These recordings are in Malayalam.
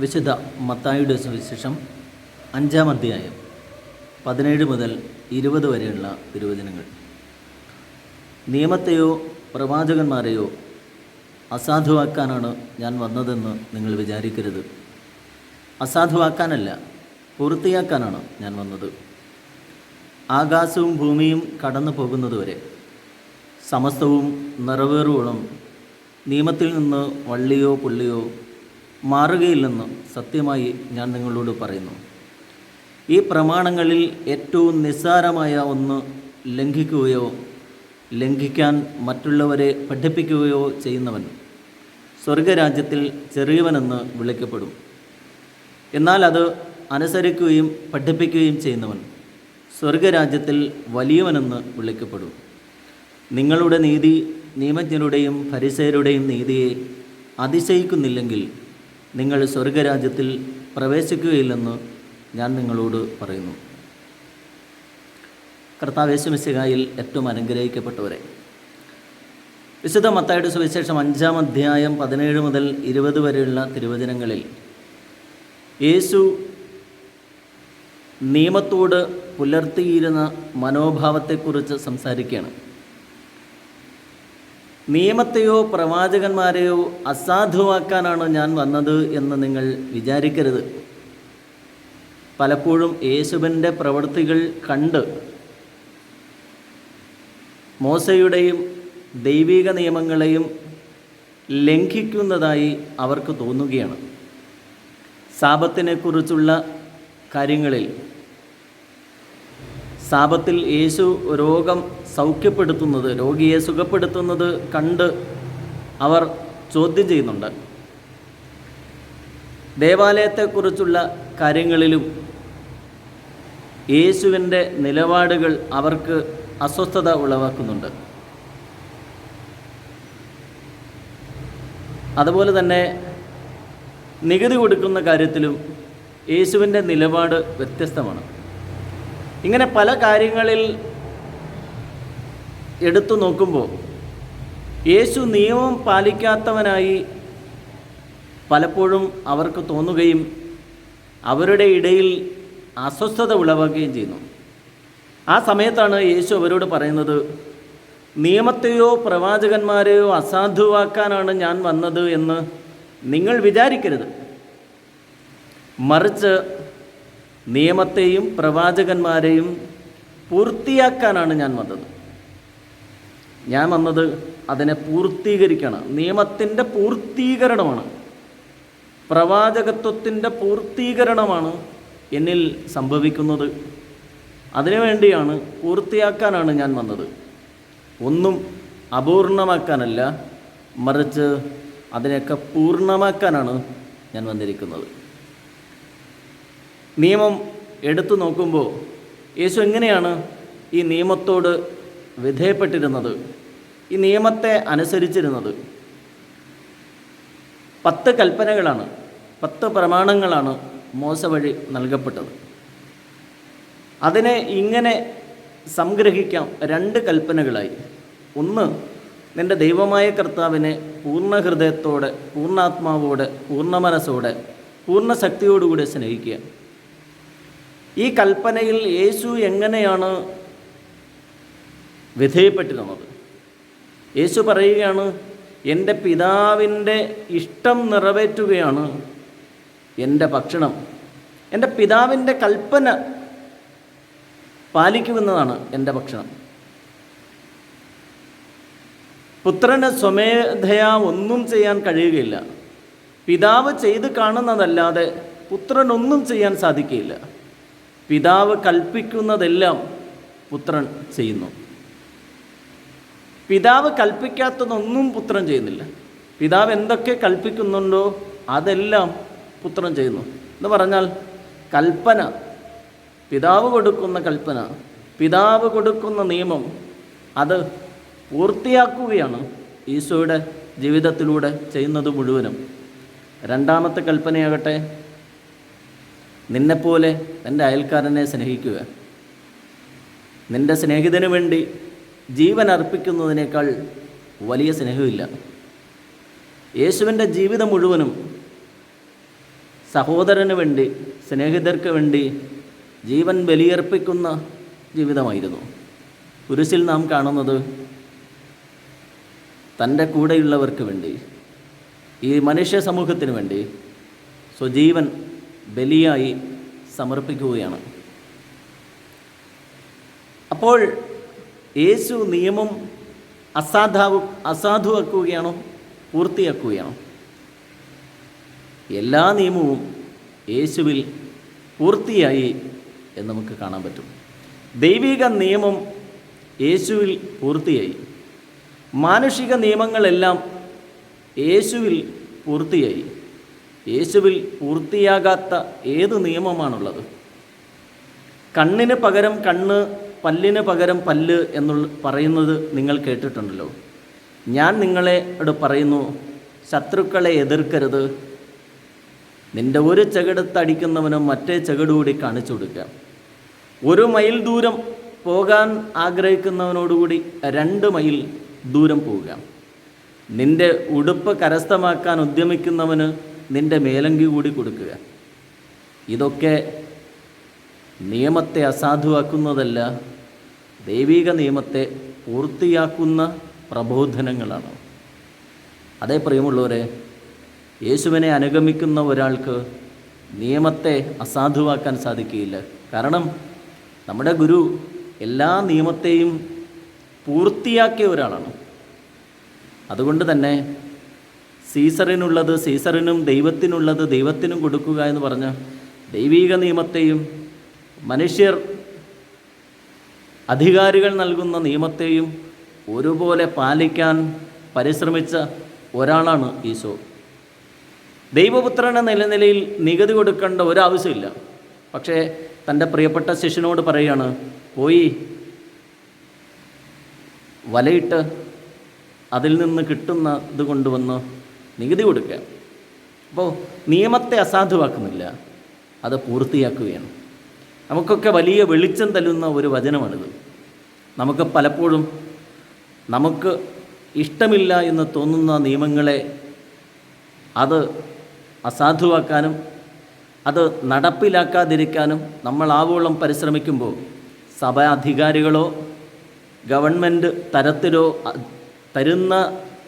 വിശുദ്ധ മത്തായിയുടെ സുവിശേഷം അഞ്ചാം അധ്യായം പതിനേഴ് മുതൽ ഇരുപത് വരെയുള്ള തിരുവചനങ്ങൾ. നിയമത്തെയോ പ്രവാചകന്മാരെയോ അസാധുവാക്കാനാണ് ഞാൻ വന്നതെന്ന് നിങ്ങൾ വിചാരിക്കരുത്. അസാധുവാക്കാനല്ല പൂർത്തിയാക്കാനാണ് ഞാൻ വന്നത്. ആകാശവും ഭൂമിയും കടന്നു പോകുന്നതുവരെ സമസ്തവും നിറവേറുവോളം നിയമത്തിൽ നിന്ന് വള്ളിയോ പുള്ളിയോ മാറുകയില്ലെന്ന് സത്യമായി ഞാൻ നിങ്ങളോട് പറയുന്നു. ഈ പ്രമാണങ്ങളിൽ ഏറ്റവും നിസ്സാരമായ ഒന്ന് ലംഘിക്കുകയോ ലംഘിക്കാൻ മറ്റുള്ളവരെ പഠിപ്പിക്കുകയോ ചെയ്യുന്നവൻ സ്വർഗരാജ്യത്തിൽ ചെറിയവനെന്ന് വിളിക്കപ്പെടും. എന്നാൽ അത് അനുസരിക്കുകയും പഠിപ്പിക്കുകയും ചെയ്യുന്നവൻ സ്വർഗരാജ്യത്തിൽ വലിയവനെന്ന് വിളിക്കപ്പെടും. നിങ്ങളുടെ നീതി നിയമജ്ഞരുടെയും പരിസയരുടെയും നീതിയെ അതിശയിക്കുന്നില്ലെങ്കിൽ നിങ്ങൾ സ്വർഗരാജ്യത്തിൽ പ്രവേശിക്കുകയില്ലെന്ന് ഞാൻ നിങ്ങളോട് പറയുന്നു. കർത്താവേശമിശികായിൽ ഏറ്റവും അനുഗ്രഹിക്കപ്പെട്ടവരെ. വിശുദ്ധ മത്തായുടെ സുവിശേഷം അഞ്ചാം അധ്യായം പതിനേഴ് മുതൽ ഇരുപത് വരെയുള്ള തിരുവചനങ്ങളിൽ യേശു നിയമത്തോട് പുലർത്തിയിരുന്ന മനോഭാവത്തെക്കുറിച്ച് സംസാരിക്കുകയാണ്. നിയമത്തെയോ പ്രവാചകന്മാരെയോ അസാധുവാക്കാനാണ് ഞാൻ വന്നത് എന്ന് നിങ്ങൾ വിചാരിക്കരുത്. പലപ്പോഴും യേശുവിന്റെ പ്രവൃത്തികൾ കണ്ട് മോശയുടെയും ദൈവിക നിയമങ്ങളെയും ലംഘിക്കുന്നതായി അവർക്ക് തോന്നുകയാണ്. സാപത്തിനെക്കുറിച്ചുള്ള കാര്യങ്ങളിൽ സാപത്തിൽ യേശു രോഗം സൗഖ്യപ്പെടുത്തുന്നത് രോഗിയെ സുഖപ്പെടുത്തുന്നത് കണ്ട് അവർ ചോദ്യം ചെയ്യുന്നുണ്ട്. ദേവാലയത്തെക്കുറിച്ചുള്ള കാര്യങ്ങളിലും യേശുവിന്റെ നിലപാടുകൾ അവർക്ക് അസ്വസ്ഥത ഉളവാക്കുന്നുണ്ട്. അതുപോലെ തന്നെ നികുതി കൊടുക്കുന്ന കാര്യത്തിലും യേശുവിന്റെ നിലപാട് വ്യത്യസ്തമാണ്. ഇങ്ങനെ പല കാര്യങ്ങളിൽ എടുത്തു നോക്കുമ്പോൾ യേശു നിയമം പാലിക്കാത്തവനായി പലപ്പോഴും അവർക്ക് തോന്നുകയും അവരുടെ ഇടയിൽ അസ്വസ്ഥത ഉളവാക്കുകയും ചെയ്യുന്നു. ആ സമയത്താണ് യേശു അവരോട് പറയുന്നത് നിയമത്തെയോ പ്രവാചകന്മാരെയോ അസാധുവാക്കാനാണ് ഞാൻ വന്നത് എന്ന് നിങ്ങൾ വിചാരിക്കരുത്. മറിച്ച് നിയമത്തെയും പ്രവാചകന്മാരെയും പൂർത്തിയാക്കാനാണ് ഞാൻ വന്നത്. ഞാൻ വന്നത് അതിനെ പൂർത്തീകരിക്കണം. നിയമത്തിന്റെ പൂർത്തീകരണമാണ്. പ്രവാചകത്വത്തിന്റെ പൂർത്തീകരണമാണ് എന്നിൽ സംഭവിക്കുന്നത്. അതിനുവേണ്ടിയാണ് പൂർത്തിയാക്കാനാണ് ഞാൻ വന്നത്. ഒന്നും അപൂർണമാക്കാനല്ല മറിച്ച് അതിനെയൊക്കെ പൂർണമാക്കാനാണ് ഞാൻ വന്നിരിക്കുന്നത്. നിയമം എടുത്തു നോക്കുമ്പോൾ യേശു എങ്ങനെയാണ് ഈ നിയമത്തോട് വിധേയപ്പെട്ടിരുന്നത്? ഈ നിയമത്തെ അനുസരിച്ചിരുന്നത്. പത്ത് കൽപ്പനകളാണ് പത്ത് പ്രമാണങ്ങളാണ് മോശ വഴി നൽകപ്പെട്ടത്. അതിനെ ഇങ്ങനെ സംഗ്രഹിക്കാം രണ്ട് കൽപ്പനകളായി. ഒന്ന് നിന്റെ ദൈവമായ കർത്താവിനെ പൂർണ ഹൃദയത്തോടെ പൂർണാത്മാവോടെ പൂർണ മനസ്സോടെ പൂർണ ശക്തിയോടുകൂടി സ്നേഹിക്കുക. ഈ കൽപ്പനയിൽ യേശു എങ്ങനെയാണ് വിധേയപ്പെട്ടിരുന്നത്? യേശു പറയുകയാണ് എന്റെ പിതാവിന്റെ ഇഷ്ടം നിറവേറ്റുകയാണ് എന്റെ ഭക്ഷണം. എന്റെ പിതാവിന്റെ കൽപ്പന പാലിക്കുമെന്നതാണ് എന്റെ ഭക്ഷണം. പുത്രന് സ്വമേധയാ ഒന്നും ചെയ്യാൻ കഴിയുകയില്ല. പിതാവ് ചെയ്ത് കാണുന്നതല്ലാതെ പുത്രനൊന്നും ചെയ്യാൻ സാധിക്കുകയില്ല. പിതാവ് കൽപ്പിക്കുന്നതെല്ലാം പുത്രൻ ചെയ്യുന്നു. പിതാവ് കൽപ്പിക്കാത്തതൊന്നും പുത്രൻ ചെയ്യുന്നില്ല. പിതാവ് എന്തൊക്കെ കൽപ്പിക്കുന്നുണ്ടോ അതെല്ലാം പുത്രൻ ചെയ്യുന്നു. എന്ന് പറഞ്ഞാൽ കൽപ്പന പിതാവ് കൊടുക്കുന്ന കൽപ്പന പിതാവ് കൊടുക്കുന്ന നിയമം അത് പൂർത്തിയാക്കുകയാണ് ഈശോയുടെ ജീവിതത്തിലൂടെ ചെയ്യുന്നത് മുഴുവനും. രണ്ടാമത്തെ കൽപ്പനയാകട്ടെ നിന്നെപ്പോലെ എന്റെ അയൽക്കാരനെ സ്നേഹിക്കുക. നിന്റെ സ്നേഹിതന് വേണ്ടി ജീവൻ അർപ്പിക്കുന്നതിനേക്കാൾ വലിയ സ്നേഹമില്ല. യേശുവിന്റെ ജീവിതം മുഴുവനും സഹോദരന് വേണ്ടി സ്നേഹിതർക്ക് വേണ്ടി ജീവൻ ബലിയർപ്പിക്കുന്ന ജീവിതമായിരുന്നു. കുരിശിൽ നാം കാണുന്നത് തന്റെ കൂടെയുള്ളവർക്ക് വേണ്ടി ഈ മനുഷ്യ സമൂഹത്തിന് വേണ്ടി സ്വജീവൻ ബലിയായി സമർപ്പിക്കുകയാണ്. അപ്പോൾ യേശു നിയമം അസാധാവു അസാധുവാക്കുകയാണോ പൂർത്തിയാക്കുകയാണോ? എല്ലാ നിയമവും യേശുവിൽ പൂർത്തിയായി എന്ന് നമുക്ക് കാണാൻ പറ്റും. ദൈവിക നിയമം യേശുവിൽ പൂർത്തിയായി. മാനുഷിക നിയമങ്ങളെല്ലാം യേശുവിൽ പൂർത്തിയായി. യേശുവിൽ പൂർത്തിയാകാത്ത ഏത് നിയമമാണുള്ളത്? കണ്ണിന് പകരം കണ്ണ് പല്ലിന് പകരം പല്ല് എന്നുള്ള പറയുന്നത് നിങ്ങൾ കേട്ടിട്ടുണ്ടല്ലോ. ഞാൻ നിങ്ങളോട് പറയുന്നു ശത്രുക്കളെ എതിർക്കരുത്. നിന്റെ ഒരു ചെകിടത്തടിക്കുന്നവനും മറ്റേ ചെകിട് കൂടി കാണിച്ചു കൊടുക്കാം. ഒരു മൈൽ ദൂരം പോകാൻ ആഗ്രഹിക്കുന്നവനോടുകൂടി രണ്ട് മൈൽ ദൂരം പോവുക നിന്റെ ഉടുപ്പ് കരസ്ഥമാക്കാൻ ഉദ്യമിക്കുന്നവന് നിന്റെ മേലങ്കി കൂടി കൊടുക്കുക. ഇതൊക്കെ നിയമത്തെ അസാധുവാക്കുന്നതല്ല ദൈവിക നിയമത്തെ പൂർത്തിയാക്കുന്ന പ്രബോധനങ്ങളാണ്. അതേ പ്രിയമുള്ളവരെ യേശുവിനെ അനുഗമിക്കുന്ന ഒരാൾക്ക് നിയമത്തെ അസാധുവാക്കാൻ സാധിക്കുകയില്ല. കാരണം നമ്മുടെ ഗുരു എല്ലാ നിയമത്തെയും പൂർത്തിയാക്കിയ ഒരാളാണ്. അതുകൊണ്ട് തന്നെ സീസറിനുള്ളത് സീസറിനും ദൈവത്തിനുള്ളത് ദൈവത്തിനും കൊടുക്കുക എന്ന് പറഞ്ഞ ദൈവീക നിയമത്തെയും മനുഷ്യർ അധികാരികൾ നൽകുന്ന നിയമത്തെയും ഒരുപോലെ പാലിക്കാൻ പരിശ്രമിച്ച ഒരാളാണ് ഈശോ. ദൈവപുത്രനെ നിലനിലയിൽ നികുതി കൊടുക്കേണ്ട ഒരാവശ്യമില്ല. പക്ഷേ തന്റെ പ്രിയപ്പെട്ട ശിഷ്യനോട് പറയുകയാണ് പോയി വലയിട്ട് അതിൽ നിന്ന് കിട്ടുന്ന ഇത് കൊണ്ടുവന്ന് നികുതി കൊടുക്കുക. അപ്പോൾ നിയമത്തെ അസാധുവാക്കുന്നില്ല അത് പൂർത്തിയാക്കുകയാണ്. നമുക്കൊക്കെ വലിയ വെളിച്ചം തല്ലുന്ന ഒരു വചനമാണിത്. നമുക്ക് പലപ്പോഴും നമുക്ക് ഇഷ്ടമില്ല എന്ന് തോന്നുന്ന നിയമങ്ങളെ അത് അസാധുവാക്കാനും അത് നടപ്പിലാക്കാതിരിക്കാനും നമ്മൾ ആവോളം പരിശ്രമിക്കുമ്പോൾ സഭ അധികാരികളോ ഗവൺമെന്റ് തരത്തിലോ തരുന്ന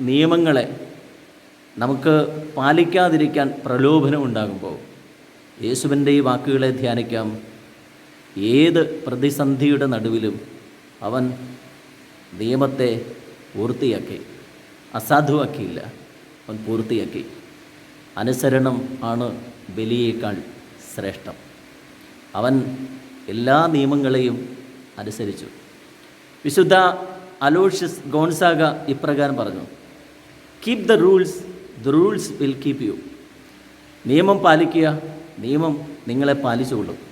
നിയമങ്ങളെ നമുക്ക് പാലിക്കാതിരിക്കാൻ പ്രലോഭനം ഉണ്ടാകുമ്പോൾ യേശുവിന്റെ ഈ വാക്കുകളെ ധ്യാനിക്കാം. ഏത് പ്രതിസന്ധിയുടെ നടുവിലും അവൻ നിയമത്തെ പൂർത്തിയാക്കി അസാധുവാക്കിയില്ല. അവൻ പൂർത്തിയാക്കി. അനുസരണം ആണ് ബലിയേക്കാൾ ശ്രേഷ്ഠം. അവൻ എല്ലാ നിയമങ്ങളെയും അനുസരിച്ചു. വിശുദ്ധ അലോഷ്യസ് ഗോൺസാഗ ഇപ്രകാരം പറഞ്ഞു keep the rules the rules will keep you നിയമം പാലിക്കുക നിയമം നിങ്ങളെ പാലിച്ചുകൊള്ളും.